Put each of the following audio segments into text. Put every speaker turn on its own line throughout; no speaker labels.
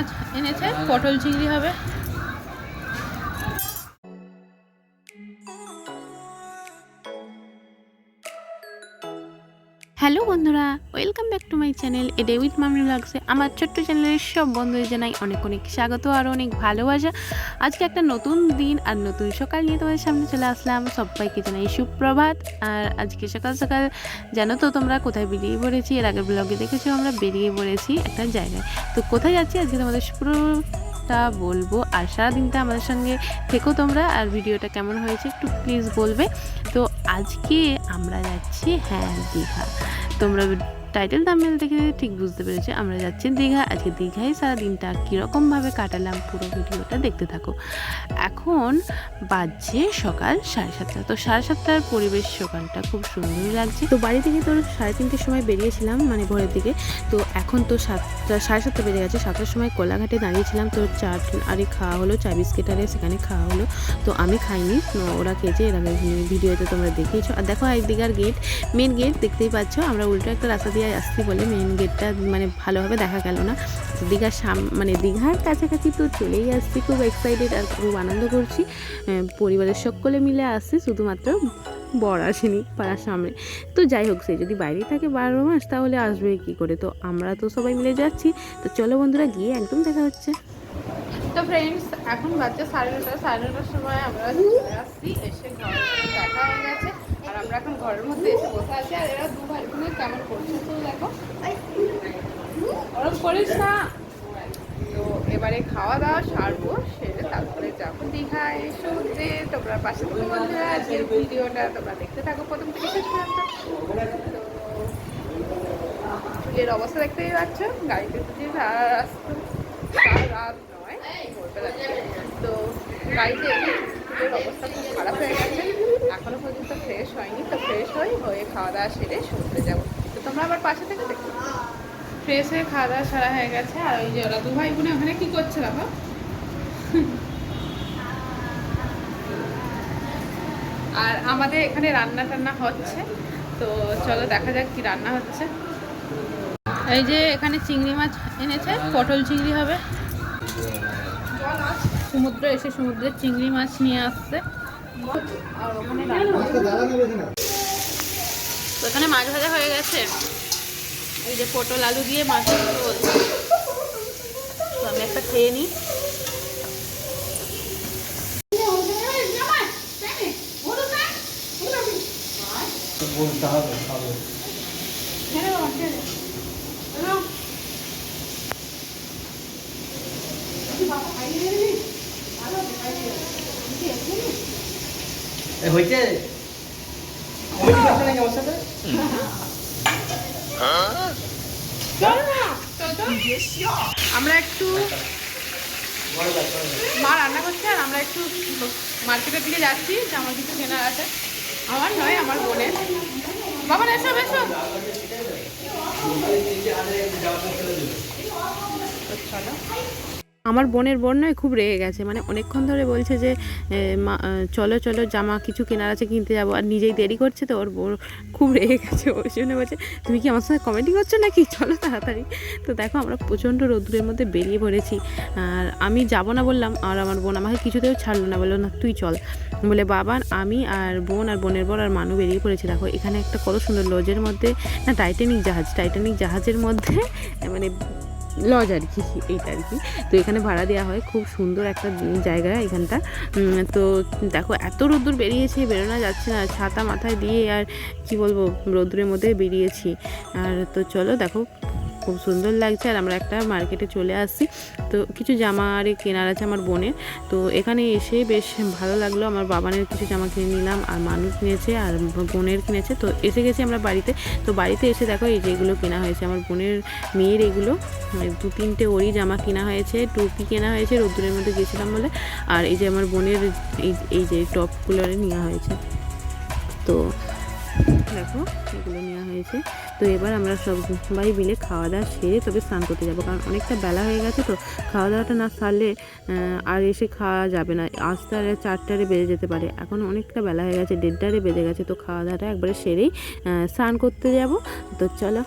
মাছ এনেছে পটল চিংড়ি হবে। হ্যালো বন্ধুরা welcome back to my channel A David Mamoni ব্লগসে আমার ছোট্ট চ্যানেলের সব বন্ধুদের জানাই অনেক অনেক স্বাগত আর অনেক ভালোবাসা। আজকে একটা নতুন দিন আর নতুন সকাল নিয়ে তোমাদের সামনে চলে আসলাম। সবাইকে জানাই সুপ্রভাত। আর আজকে সকাল সকাল, জানো তো তোমরা কোথায় বেরিয়ে পড়েছি? এর আগের ব্লগে দেখেছ, আমরা বেরিয়ে পড়েছি একটা জায়গায়। তো কোথায় যাচ্ছি আজকে তোমাদের পুরোটা বলব। আর সারাদিনটা আমাদের সঙ্গে থেকো তোমরা। আর ভিডিওটা কেমন হয়েছে একটু প্লিজ বলবে। তো আজকে আমরা যাচ্ছি হ্যাঁ দীঘা। তোমরা টাইটেল থাম্বনেল দেখে ঠিক বুঝতে পেরেছি। আমরা যাচ্ছি দীঘা। আজকে দীঘায় সারা দিনটা কীরকমভাবে কাটালাম পুরো ভিডিওটা দেখতে থাকো। এখন বাজছে সকাল সাড়ে সাতটা। তো সাড়ে সাতটার পরিবেশ সকালটা খুব সুন্দর লাগছে। তো বাড়ি থেকে তোর সাড়ে তিনটের সময় বেরিয়েছিলাম মানে ভোরের দিকে। তো এখন তো সাতটা, সাড়ে সাতটা বেজে গেছে। সাতটার সময় কোলাঘাটে দাঁড়িয়েছিলাম। তো চা আরে খাওয়া হলো, চা বিস্কিট আরে সেখানে খাওয়া হলো। তো আমি খাইনি ওরা খেয়েছে। এর আগে ভিডিওতে তোমরা দেখিয়েছো। আর দেখো এক একদিকার গেট মেন গেট দেখতেই পাচ্ছ। আমরা উল্টো একটা রাস্তা দিয়ে আসছি বলে মেন গেটটা মানে ভালোভাবে দেখা গেল না। দীঘার সাম মানে দীঘার কাছাকাছি তো চলেই আসছি, খুব এক্সাইটেড আর খুব আনন্দ করছি। পরিবারের সকলে মিলে আসছি, শুধুমাত্র বর আসেনি পাড়ার সামনে। তো যাই হোক, সে যদি বাইরে থাকে বারো মাস, তাহলে আসবে কি করে? তো আমরা তো সবাই মিলে যাচ্ছি। তো চলো বন্ধুরা, গিয়ে একদম দেখা হচ্ছে। তো ফ্রেন্ডস এখন বাচ্চা সাড়ে নটা, সাড়ে নটার সময় আমরা আসছি, এসে ঘর দেখা হয়ে গেছে। আমরা এখন ঘরের মধ্যে এসে বসে আছি আর এরা দু ভাই বোনে কেমন করছে তো দেখো। ওরম করিস না। তো এবারে খাওয়া দাওয়া সারবো, সেরে তারপরে যাব। দীঘায় সমুদ্রে তোমরা পাশে থেকে বন্ধুরা আজকের ভিডিওটা তোমরা দেখতে থাকো প্রথম থেকে শেষ পর্যন্ত। চুলের অবস্থা দেখতেই পাচ্ছ, গাড়িতে যদি রাত নয়। তো গাড়িতে চুলের অবস্থা খুব খারাপ হয়ে গেছে। এখনও পর্যন্ত ফ্রেশ হয়নি তো ফ্রেশ হই হয়ে খাওয়া দাওয়া সেরে সমুদ্রে যাব। তো তোমরা আবার পাশে থেকে দেখো। ফ্রেশ হয়ে খাওয়া দাওয়া সারা হয়ে গেছে আর ওই যে ওরা দু ভাই বোনে ওখানে কি করছে দেখো আর আমাদের এখানে রান্না টান্না হচ্ছে তো চলো দেখা যাক কি রান্না হচ্ছে। এই যে এখানে চিংড়ি মাছ এনেছে পটল চিংড়ি হবে। সমুদ্র এসে সমুদ্রের চিংড়ি মাছ নিয়ে আসছে। তো এখানে মাছ ভাজা হয়ে গেছে। এই যে পটল আলু দিয়ে মাছ বলছে তো আমি একটা খেয়ে নিই।
বলতে হবে হইছে কমিটি আছে নাকি আমার সাথে?
আমরা একটু মা রান্না করছে আর আমরা একটু মার্কেটের দিকে যাচ্ছি যে আমার কিছু কেনার আছে। আমার নয় আমার বোনের। বাবা এসো এসো। চলো। আমার বোনের বোন নয়, খুব রেগে গেছে। মানে অনেকক্ষণ ধরে বলছে যে চলো চলো, জামা কিছু কেনার আছে, কিনতে যাব। আর নিজেই দেরি করছে তো, ওর বোন খুব রেগে গেছে। ওই জন্য বলছে, তুমি কি আমার সঙ্গে কমেডি করছ নাকি? চলো তাড়াতাড়ি। তো দেখো, আমরা প্রচণ্ড রোদ্রের মধ্যে বেরিয়ে পড়েছি। আর আমি যাব না বললাম, আর আমার বোন আমাকে কিছুতেও ছাড়লো না, বলল, না, তুই চল। বলে, বাবা, আমি আর বোন আর বোনের বর আর মানু বেরিয়ে পড়েছি। দেখো, এখানে একটা কত সুন্দর লজের মধ্যে, না টাইটানিক জাহাজ টাইটানিক জাহাজের মধ্যে মানে লজ আর কি, এইটা আর কি। তো এখানে ভাড়া দেওয়া হয়, খুব সুন্দর একটা জায়গা এখানটা। তো দেখো, এত রোদ্দুর বেরিয়েছি, বেরোনো যাচ্ছে না। ছাতা মাথায় দিয়ে আর কি বলব, রোদ্দুরের মধ্যে বেরিয়েছি। আর তো চলো, দেখো খুব সুন্দর লাগছে। আর আমরা একটা মার্কেটে চলে আসছি। তো কিছু জামা আর কেনার আছে আমার বোনের। তো এখানে এসে বেশ ভালো লাগল। আমার বাবানের কিছু জামা কিনে নিলাম, আর মানুষ কিনেছে, আর বোনের কিনেছে। তো এসে গেছি আমরা বাড়িতে। তো বাড়িতে এসে দেখো এই যেগুলো কেনা হয়েছে। আমার বোনের মেয়ের এগুলো মানে দু তিনটে ওরই জামা কেনা হয়েছে, টুপি কেনা হয়েছে, রোদ্দুরের মধ্যে গেছিলাম বলে। আর এই যে আমার বোনের এই এই যে টপগুলো নেওয়া হয়েছে। তো দেখো, এগুলো নেওয়া হয়েছে। তো এবার আমরা সব সবাই মিলে খাওয়া দাওয়া সেরে তবে স্নান করতে যাব। কারণ অনেকটা বেলা হয়ে গেছে তো খাওয়া দাওয়াটা না সারলে আর এসে খাওয়া যাবে না। আসতে আর চারটারে বেজে যেতে পারে। এখন অনেকটা বেলা হয়ে গেছে, দেড়টারে বেজে গেছে। তো খাওয়া দাওয়াটা একবারে সেরেই স্নান করতে যাব। তো চলো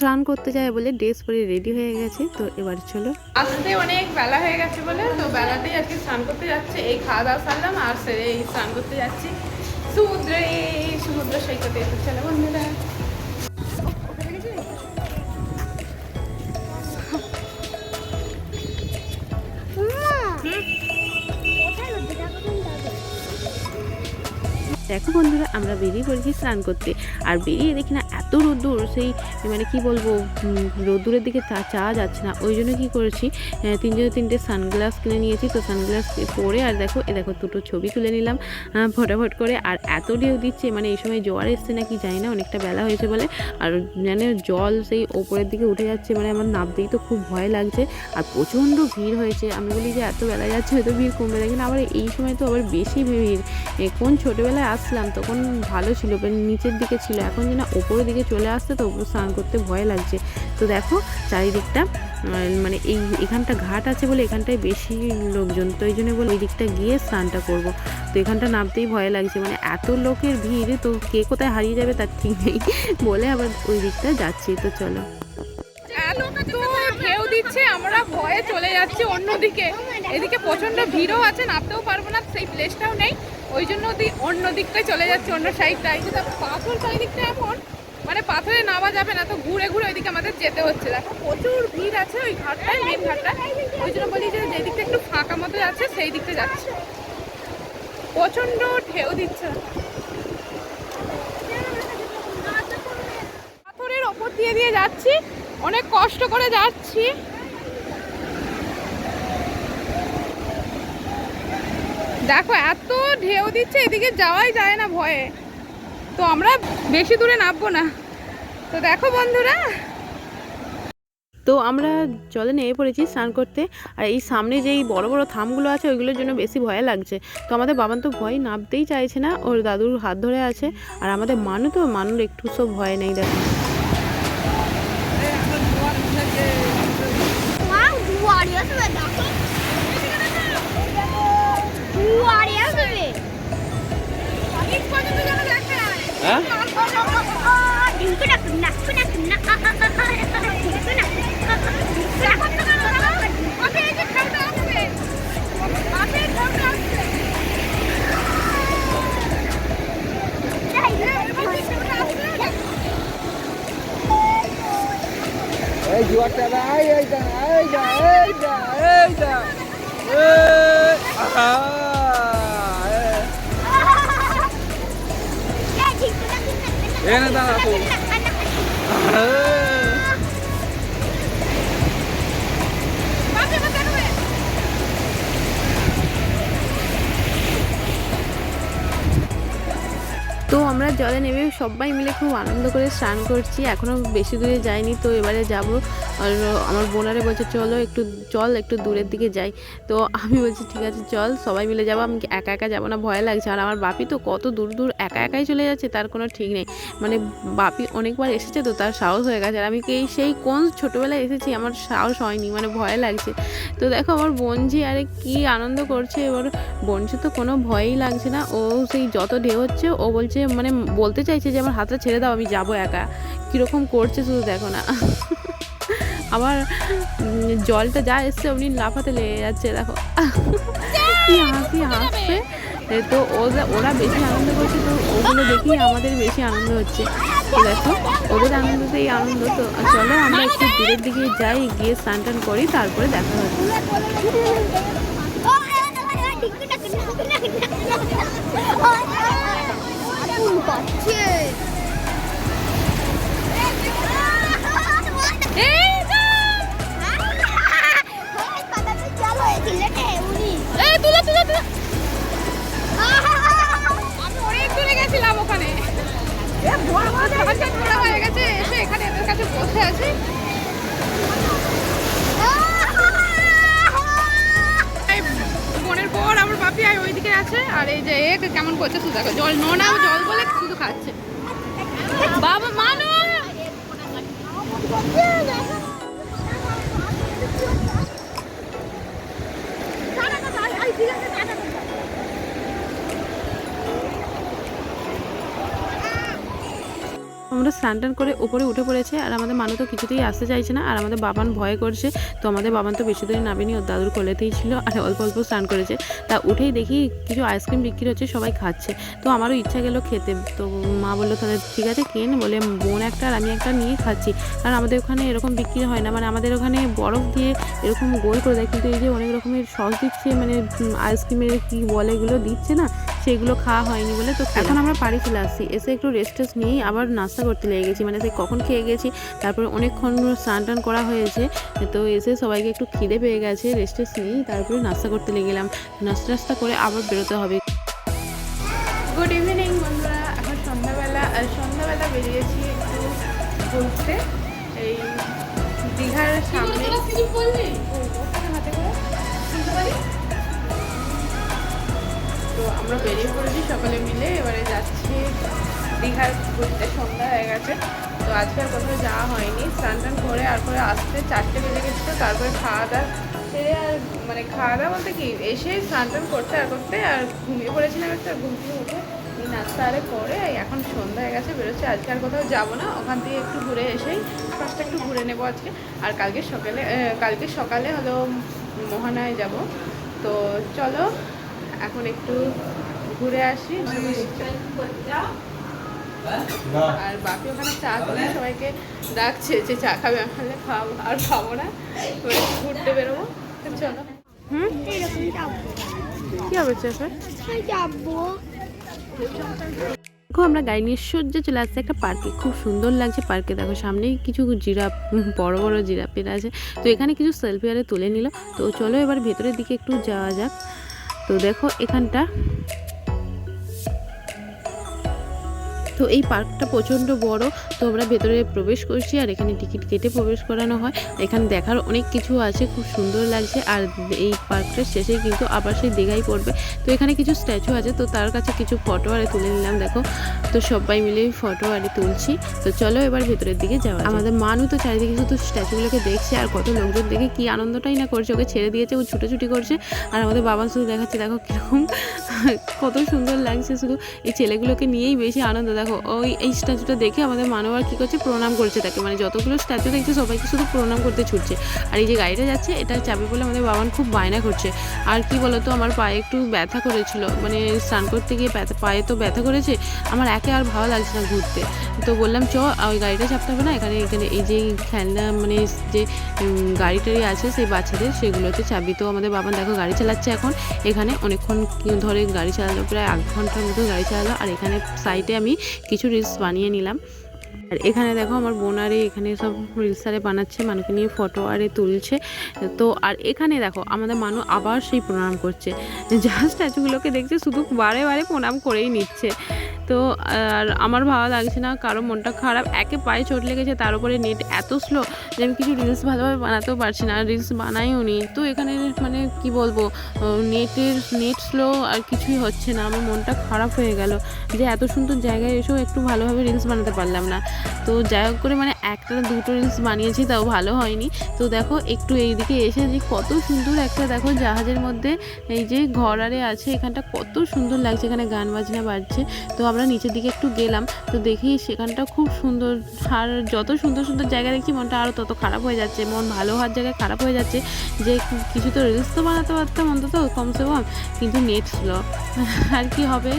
স্নান করতে যায় বলে ড্রেস পরে রেডি হয়ে গেছে তো এবার চলো।
আসতে অনেক বেলা হয়ে গেছে বলে তো বেলাতেই আজকে স্নান করতে যাচ্ছে। এই খাওয়া দাওয়া সারলাম আর সেরে এই স্নান করতে যাচ্ছি। সমুদ্রে সমুদ্র সৈকতে তো চলো বন্ধুরা।
দেখো বন্ধুরা আমরা বেরিয়ে পড়েছি স্নান করতে। আর বেরিয়ে দেখি না এত রোদ্দুর সেই মানে কি বলব রোদ্দুরের দিকে চা চাওয়া যাচ্ছে না। ওই জন্য কী করেছি তিনজনে তিনটে সানগ্লাস কিনে নিয়েছি। তো সানগ্লাস পরে, আর দেখো, এ দেখো, দুটো ছবি তুলে নিলাম ফটাফট করে। আর এত ঢেউ দিচ্ছে মানে এই সময় জোয়ার এসছে নাকি জানি না, অনেকটা বেলা হয়েছে বলে। আর মানে জল সেই ওপরের দিকে উঠে যাচ্ছে মানে আমার নামতেই তো খুব ভয় লাগছে। আর প্রচণ্ড ভিড় হয়েছে। আমি বলি যে, এত বেলা যাচ্ছে, হয়তো ভিড় কমবে না? কিন্তু আবার এই সময় তো আবার বেশি ভিড়। কোন ছোটোবেলায় আসলাম, তখন ভালো ছিল মানে নিচের দিকে ছিল। এখন যেন ওপরের দিকে চলে আসছে তো ওপর স্নান করতে ভয় লাগছে। তো দেখো চারিদিকটা মানে এই এখানটা ঘাট আছে বলে এখানটায় বেশি লোকজন তো এই জন্য বলে ওই দিকটা গিয়ে স্নানটা করব। তো এখানটা নামতেই ভয় লাগছে মানে এত লোকের ভিড় তো কে কোথায় হারিয়ে যাবে তার ঠিক নেই বলে আবার ওই দিকটা যাচ্ছি তো চলো।
এত ঢেউ দিচ্ছে আমরা ভয়ে চলে যাচ্ছি অন্যদিকে। এদিকে প্রচণ্ড ভিড়ও আছে নামতেও পারব না সেই প্লেসটাও নেই। ওই জন্য অন্য দিকটায় চলে যাচ্ছে অন্য সাইডটায় পাথর চারিদিকটা এমন মানে পাথরে নামা যাবে না, তো ঘুরে ঘুরে ওইদিকে আমাদের যেতে হচ্ছে। দেখো প্রচুর ভিড় আছে ওই ঘাটটায় মেন ঘাটটা ওই জন্য বলি যে যেই দিকটা একটু ফাঁকা মতো যাচ্ছে, সেই দিকটা যাচ্ছে। প্রচণ্ড ঢেউ দিচ্ছে। পাথরের ওপর দিয়ে দিয়ে যাচ্ছি, অনেক কষ্ট করে যাচ্ছি। দেখো, এত ঢেউ দিচ্ছে, এদিকে যাওয়াই যায় না ভয়ে। তো আমরা বেশি দূরে নামবো না। তো দেখো বন্ধুরা।
তো আমরা জলে নেমে পড়েছি স্নান করতে আর এই সামনে যেই বড় বড় থামগুলো আছে ওইগুলোর জন্য বেশি ভয় লাগছে। তো আমাদের বাবান তো ভয় নামতেই চাইছে না ওর দাদুর হাত ধরে আছে আর আমাদের মানু তো মানুর একটু সব ভয় নেই দেখো।
হ্যাঁ?
এই
জোয়ারটা এই এই দা এই দা এই আহা এই। না দাঁড়া তো এই।
তো আমরা জলে নেমে সবাই মিলে খুব আনন্দ করে স্নান করছি। এখনও বেশি দূরে যাইনি, তো এবারে যাব। আর আমার বোনারে বলছে, চলো একটু, চল একটু দূরের দিকে যাই। তো আমি বলছি, ঠিক আছে, চল, সবাই মিলে যাব। আমি একা একা যাব না, ভয় লাগছে। আর আমার বাপি তো কত দূর দূর একা একাই চলে যাচ্ছে, তার কোনো ঠিক নেই। মানে বাপি অনেকবার এসেছে তো, তার সাহস হয়ে গেছে। আর আমি কি সেই কোন ছোটোবেলায় এসেছি, আমার সাহস হয়নি মানে ভয় লাগছে। তো দেখো আমার বোনঝি আরে কি আনন্দ করছে। এবার বোনঝি তো কোনো ভয়ই লাগছে না। ও সেই যত ঢেউ হচ্ছে, ও বলছে মানে বলতে চাইছে যে আমার হাতটা ছেড়ে দাও, আমি যাব একা। কীরকম করছে শুধু দেখো না। আবার জলটা যা এসছে অমনি লাফাতে লেগে যাচ্ছে, দেখো। কি হাসি হাসছে। তো ওরা ওরা বেশি আনন্দ করছে তো ওগুলো দেখেই আমাদের বেশি আনন্দ হচ্ছে। দেখো, ওদের আনন্দতেই আনন্দ তো। চলো আমরা একটু দূরের দিকে যাই, গিয়ে স্নান টান করি, তারপরে দেখা হচ্ছে
এখানে এদের কাছে বসে আছি। বর আমার বাপি আর ওইদিকে আছে, আর এই যে এ কেমন করছে শুধু দেখো, জল নোনা জল বলে শুধু খাচ্ছে। বাবা, মানু!
আমরা স্নান টান করে উপরে উঠে পড়েছে আর আমাদের মানু তো কিছুতেই আসতে চাইছে না আর আমাদের বাবান ভয় করছে। তো আমাদের বাবান তো বেশি দূরে নামেনি, ওর দাদুর কোলেতেই ছিল আর অল্প অল্প স্নান করেছে। তা উঠেই দেখি কিছু আইসক্রিম বিক্রি হচ্ছে, সবাই খাচ্ছে। তো আমারও ইচ্ছা গেল খেতে। তো মা বলল, তাহলে ঠিক আছে কেন বলে, বোন একটা আর আমি একটা নিয়ে খাচ্ছি। কারণ আমাদের ওখানে এরকম বিক্রি হয় না। মানে আমাদের ওখানে বরফ দিয়ে এরকম গোল করে দেয়, কিন্তু এই যে অনেক রকমের সস দিচ্ছে মানে আইসক্রিমের কি বলে এগুলো দিচ্ছে না সেগুলো খাওয়া হয়নি বলে তো এখন আমরা বাড়ি চলে আসছি এসে একটু রেস্ট টেস্ট নিয়েই আবার নাস্তা করতে লেগে গেছি। মানে সেই কখন খেয়ে গেছি তারপরে অনেকক্ষণ স্নান টান করা হয়েছে তো এসে সবাইকে একটু খিদে পেয়ে গেছে রেস্ট টেস্ট নিয়েই তারপরে নাস্তা করতে লেগে গেলাম। নাস্তা টাস্তা করে আবার বেরোতে হবে।
গুড ইভিনিং বন্ধুরা এখন সন্ধ্যাবেলা আর সন্ধ্যাবেলা বেরিয়েছি একটু ঘুরতে। এই দীঘার সামনে। হাতে করে। শুনতে পারি? তো আমরা বেরিয়ে পড়েছি সকলে মিলে। এবারে যাচ্ছি দীঘার ঘুরতে। সন্ধ্যা হয়ে গেছে। তো আজকে আর কোথাও যাওয়া হয়নি। স্নান টান করে আর করে আসতে চারটে বেজে গেছিল তারপরে খাওয়া দাওয়া সেরে আর মানে খাওয়া দাওয়া বলতে কি, এসে স্নান টান করতে আর করতে আর ঘুমিয়ে পড়েছিলাম একটা ঘুম থেকে উঠে নাস্তা আরে করে এখন সন্ধ্যা হয়ে গেছে, বেরোচ্ছে। আজকে আর কোথাও যাব না। ওখান থেকে একটু ঘুরে এসেই ফার্স্টটা একটু ঘুরে নেব আজকে। আর কালকে সকালে কালকে সকালে হলো মোহনায় যাব। তো চলো এখন একটু ঘুরে আসি আর বাকি ওখানে চা করে সবাইকে ডাকছে যে চা খাবে আমি খাব আর খাব না। ঘুরতে বেরোবো। চলো।
হুম?
এরকম
কী হবে চেপের
যাব
দেখো আমরা গাড়ি নিয়ে সহ্যে চলে আসছে একটা পার্কে। খুব সুন্দর লাগছে পার্কে। দেখো সামনেই কিছু জিরাফ উম, বড় বড় জিরাফের আছে। তো এখানে কিছু সেলফি আরে তুলে নিল। তো চলো এবার ভেতরের দিকে একটু যাওয়া যাক। তো দেখো এখানটা তো এই পার্কটা প্রচণ্ড বড়, তো আমরা ভেতরে প্রবেশ করছি আর এখানে টিকিট কেটে প্রবেশ করানো হয়। এখানে দেখার অনেক কিছু আছে, খুব সুন্দর লাগছে আর এই পার্কটার শেষে কিন্তু আবার সেই দীঘাই পড়বে। তো এখানে কিছু স্ট্যাচু আছে, তো তার কাছে কিছু ফটো আরে তুলে নিলাম, দেখো। তো সবাই মিলে ফটো আরে তুলছি। তো চলো এবার ভেতরের দিকে যাওয়া আমাদের মানু তো চারিদিকে শুধু স্ট্যাচুগুলোকে দেখছে আর কত লোকজন দেখে কি আনন্দটাই না করছে, ওকে ছেড়ে দিয়েছে, ও ছুটোছুটি করছে। আর আমাদের বাবা শুধু দেখাচ্ছে, দেখো কীরকম, কত সুন্দর লাগছে শুধু। এই ছেলেগুলোকে নিয়েই বেশি আনন্দ, দেখো। ওই এই স্ট্যাচুটা দেখে আমাদের মানবার কী করছে? প্রণাম করছে তাকে। মানে যতগুলো স্ট্যাচু দেখছে, সবাইকে শুধু প্রণাম করতে ছুটছে। আর এই যে গাড়িটা যাচ্ছে, এটা চাবি বলে আমাদের বাবান খুব বায়না করছে। আর কি বলতো, আমার পায়ে একটু ব্যথা করেছিল। মানে স্নান করতে গিয়ে পায়ে তো ব্যথা করেছে। আমার একে আর ভালো লাগছে না ঘুরতে। তো বললাম, চ ওই গাড়িটা চাপতে হবে না। এখানে এখানে এই যে খেলনা মানে যে গাড়ি টাড়ি আছে, সেই বাচ্চাদের সেগুলোতে চাবি। তো আমাদের বাবা, দেখো, গাড়ি চালাচ্ছে এখন। এখানে অনেকক্ষণ ধরে গাড়ি চালালো, প্রায় আধ ঘণ্টার মতো গাড়ি চালালো। আর এখানে সাইডে আমি কিছু রিলস বানিয়ে নিলাম। আর এখানে দেখো, আমার বোন আরে এখানে সব রিলস আরে বানাচ্ছে মানুষকে নিয়ে ফটো আরে তুলছে। তো, আর এখানে দেখো, আমাদের মানু আবার সেই প্রণাম করছে। যা স্ট্যাচুগুলোকে দেখছে, শুধু বারে বারে প্রণাম করেই নিচ্ছে। তো, আর আমার ভালো লাগছে না কারও মনটা খারাপ। একে পায়ে চোট লেগেছে, তার উপরে নেট এত স্লো যে আমি কিছু রিলস ভালোভাবে বানাতেও পারছি না রিলস বানাইও নি তো এখানে মানে কি বলব নেটের, নেট স্লো আর কিছুই হচ্ছে না, আমার মনটা খারাপ হয়ে গেল যে এত সুন্দর জায়গায় এসেও একটু ভালোভাবে রিলস বানাতে পারলাম না। তো যাই হোক করে মানে একটা দুটো রিলস বানিয়েছি, তাও ভালো হয়নি। তো দেখো, একটু এইদিকে এসে যে কত সুন্দর একটা দেখো জাহাজের মধ্যে এই যে ঘর আরে আছে, এখানটা কত সুন্দর লাগছে, এখানে গান বাজনা বাজছে। তো আমরা নিচের দিকে একটু গেলাম, তো দেখি সেখানটা খুব সুন্দর, আর যত সুন্দর সুন্দর জায়গা দেখছি, মনটা আরও তত খারাপ হয়ে যাচ্ছে। মন ভালো হওয়ার জায়গায় খারাপ হয়ে যাচ্ছে যে কিছু তো রিলস তো বানাতে পারতাম অন্তত, কমসে কম, কিন্তু নেট স্লো আর কি হবে?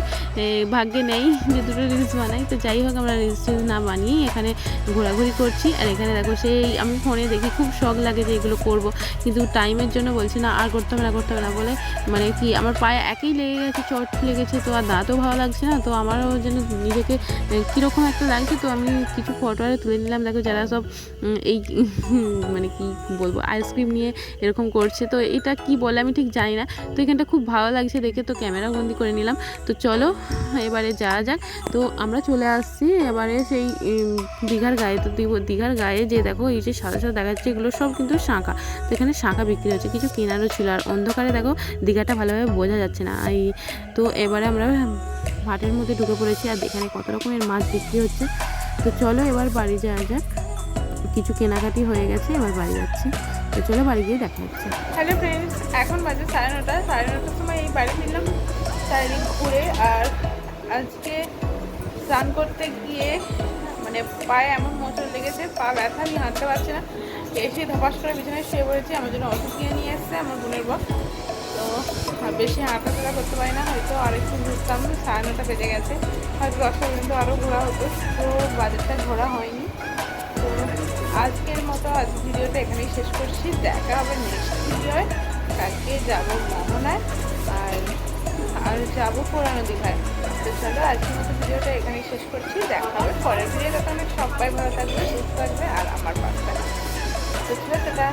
ভাগ্যে নেই যে দুটো রিলস বানাই। তো যাই হোক, আমরা রিলস না বানিয়ে এখানে ঘোরাঘুরি করছি আর এখানে দেখো সেই আমি ফোনে দেখি খুব শখ লাগে যে এগুলো করব। কিন্তু টাইমের জন্য বলছি, না, আর করতে হবে না, করতে হবে না। বলে মানে কি, আমার পায়ে একই লেগে গেছে, চট লেগেছে, তো আর দাঁতও ভালো লাগছে না। তো আমারও যেন নিজেকে কীরকম একটা লাগছে, তো আমি কিছু ফটো আরে তুলে নিলাম। দেখো যারা সব এই মানে কি বলব আইসক্রিম নিয়ে এরকম করছে। তো এটা কি বলে আমি ঠিক জানি না। তো এখানটা খুব ভালো লাগছে দেখে, তো ক্যামেরা বন্দি করে নিলাম। তো চলো, এবারে যাওয়া যাক। তো আমরা চলে আসছি এবারে সেই দীঘার গায়ে তো দীঘার গায়ে যে দেখো এই যে সাদা সাদা দেখা যাচ্ছে এগুলো সব কিন্তু শাঁখা। তো এখানে শাঁখা বিক্রি হচ্ছে, কিছু কেনারও ছিল। আর অন্ধকারে দেখো দীঘাটা ভালোভাবে বোঝা যাচ্ছে না। এই তো এবারে আমরা মাঠের মধ্যে ঢুকে পড়েছি আর এখানে কত রকমের মাছ বিক্রি হচ্ছে। তো চলো এবার বাড়ি যাওয়া যাক। কিছু কেনাকাটি হয়ে গেছে, এবার বাড়ি যাচ্ছি। তো চলো বাড়ি গিয়ে দেখা হচ্ছে।
হ্যালো ফ্রেন্ডস এখন বাজে সাড়ে নটা। সাড়ে নটার সময় এই বাড়ি ফিরলাম। চারিদিক ঘুরে আর আজকে স্নান করতে গিয়ে মানে পায়ে এমন মোচড় লেগেছে, পা ব্যথা আমি হাঁটতে পারছি না। এসে ধপাস করে বিছানায় শুয়ে পড়েছি, আমার জন্য ওষুধ কিনে নিয়ে এসছে আমার বোনের বস তো বেশি হাঁটাচলা করতে পারি না, হয়তো আর একটু ঘুরতাম, সাড়ে নটা বেজে গেছে। হয়তো দশটা পর্যন্ত আরও ঘোরা হতো, তো বাজারটা ঘোরা হয়নি। তো আজকের মতো আজ ভিডিওটা এখানেই শেষ করছি, দেখা হবে নেক্সট ভিডিওয় কালকে যাব মোহনায়, আর আর যাব পুরানো দীঘায়। তো চলো, আজকের মতো ভিডিওটা এখানেই শেষ করছি। দেখা হবে পরের ভিডিওটা অনেক সবাই ভালো থাকবে, সুস্থ থাকবে, আর আমার পাশে থাকবে। তো টাটা।